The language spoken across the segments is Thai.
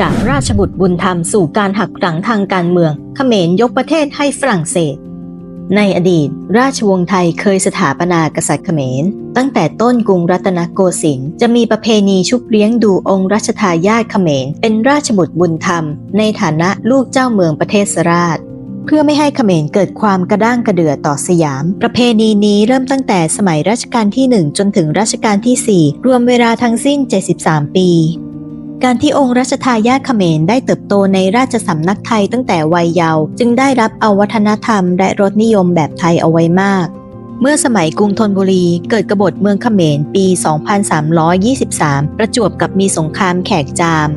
จากราชบุตรบุญธรรมสู่การหักหลังทางการเมืองเขมรยกประเทศให้ฝรั่งเศส ในอดีต ราชวงศ์ไทยเคยสถาปนากษัตริย์เขมร ตั้งแต่ต้นกรุงรัตนโกสินทร์จะมีประเพณีชุบเลี้ยงดูองค์รัชทายาทเขมร เป็นราชบุตรบุญธรรม ในฐานะลูกเจ้าเมืองประเทศสราชเพื่อไม่ให้เขมรเกิดความกระด้างกระเดือต่อสยาม ประเพณีนี้เริ่มตั้งแต่สมัยรัชกาลที่ 1 จนถึงรัชกาลที่ 4 รวมเวลาทั้งสิ้น 73 ปี การที่องค์รัชทายาทเขมรได้เติบโตในราชสำนักไทยตั้งแต่วัยเยาว์จึงได้รับเอาวัฒนธรรมและรสนิยมแบบไทยเอาไว้มาก เมื่อสมัยกรุงธนบุรี เกิดกบฏเมืองเขมรปี 2323 ประจวบกับมีสงครามแขกจาม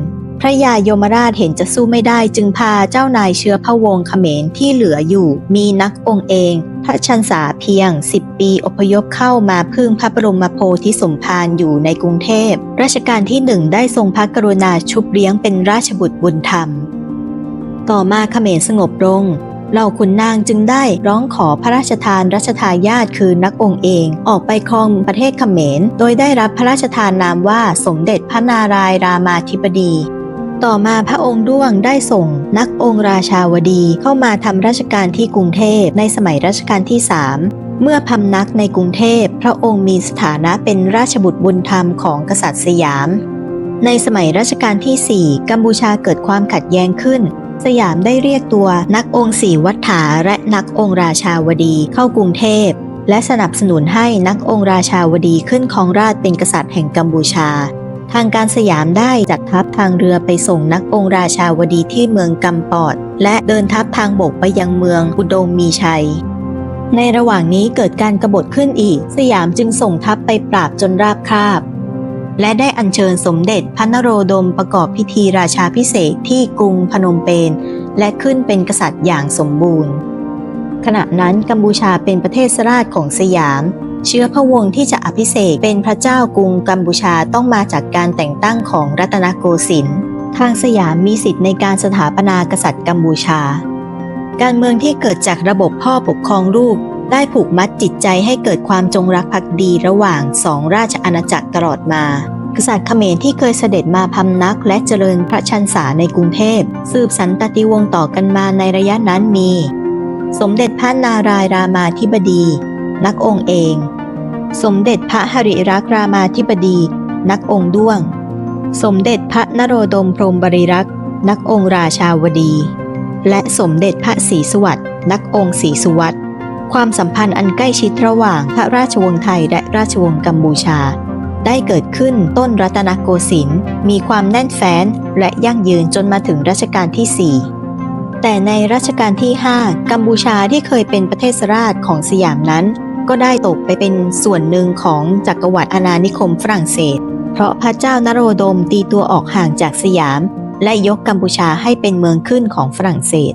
พระยายมราชเห็นจะสู้ไม่ได้จึงพาเจ้านายเชื้อพระวงศ์เขมรที่เหลืออยู่ มีนักองค์เอง พระชันษาเพียง 10 ปีอพยพเข้ามาพึ่งพระบรมโพธิสมภารอยู่ในกรุงเทพรัชกาลที่หนึ่งได้ทรงพระกรุณาชุบเลี้ยงเป็นราชบุตรบุญธรรม ต่อมาเขมรสงบลงเหล่าขุนนางจึงได้ร้องขอพระราชทานรัชทายาทคือนักองค์เอง ออกไปครองประเทศเขมร โดยได้รับพระราชทานนามว่าสมเด็จพระนารายรามาธิบดี ต่อมาพระองค์ด้วงได้ส่ง นักองค์ราชาวดีเข้ามาทำราชการที่กรุงเทพในสมัยรัชกาลที่3เมื่อพำนักในกรุงเทพ พระองค์มีสถานะเป็นราชบุตรบุญธรรมของกษัตริย์สยาม ในสมัยรัชกาลที่ 4 กัมพูชาเกิดความขัดแย้งขึ้น สยามได้เรียกตัวนักองค์สีวัฏฐาและนักองค์ราชาวดีเข้ากรุงเทพ และสนับสนุนให้นักองค์ราชาวดีขึ้นครองราชเป็นกษัตริย์แห่งกัมพูชา ทางการสยามได้จัดทัพทางเรือไปส่งนักองราชาวดีที่เมืองกำปอด และเดินทัพทางบกไปยังเมืองอุดมมีชัย ในระหว่างนี้เกิดการกบฏขึ้นอีก สยามจึงส่งทัพไปปราบจนราบคาบ และได้อัญเชิญสมเด็จพระนโรดมประกอบพิธีราชาพิเศษที่กรุงพนมเปญและขึ้นเป็นกษัตริย์อย่างสมบูรณ์ ขณะนั้นกัมพูชาเป็นประเทศสราชของสยาม เชื้อพระวงศ์ที่จะอภิเษกเป็นพระเจ้ากรุงกัมพูชาต้องมาจากการแต่งตั้งของรัตนโกสินทร์ทางสยามมีสิทธิ์ในการสถาปนากษัตริย์กัมพูชา การเมืองที่เกิดจากระบบพ่อปกครองลูกได้ผูกมัดจิตใจให้เกิดความจงรักภักดีระหว่างสองราชอาณาจักรตลอดมา กษัตริย์เขมรที่เคยเสด็จมาพำนักและเจริญพระชันษาในกรุงเทพสืบสันตติวงศ์ต่อกันมาในระยะนั้นมี สมเด็จพระนารายรามาธิบดี นักองค์เอง สมเด็จพระหริรักรามาธิบดี นักองค์ด้วง สมเด็จพระนโรดมพรหมบริรักษ์นักองค์ราชาวดี และสมเด็จพระศรีสวัตนักองค์ศรีสุวัตความสัมพันธ์อันใกล้ชิดระหว่างพระราชวงศ์ไทยและราชวงศ์กัมพูชา ได้เกิดขึ้นต้นรัตนโกสินทร์มีความแน่นแฟ้นและยั่งยืนจนมาถึงรัชกาลที่4 แต่ในรัชกาลที่ 5 กัมพูชาที่เคยเป็นประเทศราชของสยามนั้น ก็ได้ตกไปเป็นส่วนหนึ่งของจักรวรรดิอาณานิคมฝรั่งเศส เพราะพระเจ้านโรดมตีตัวออกห่างจากสยาม และยกกัมพูชาให้เป็นเมืองขึ้นของฝรั่งเศส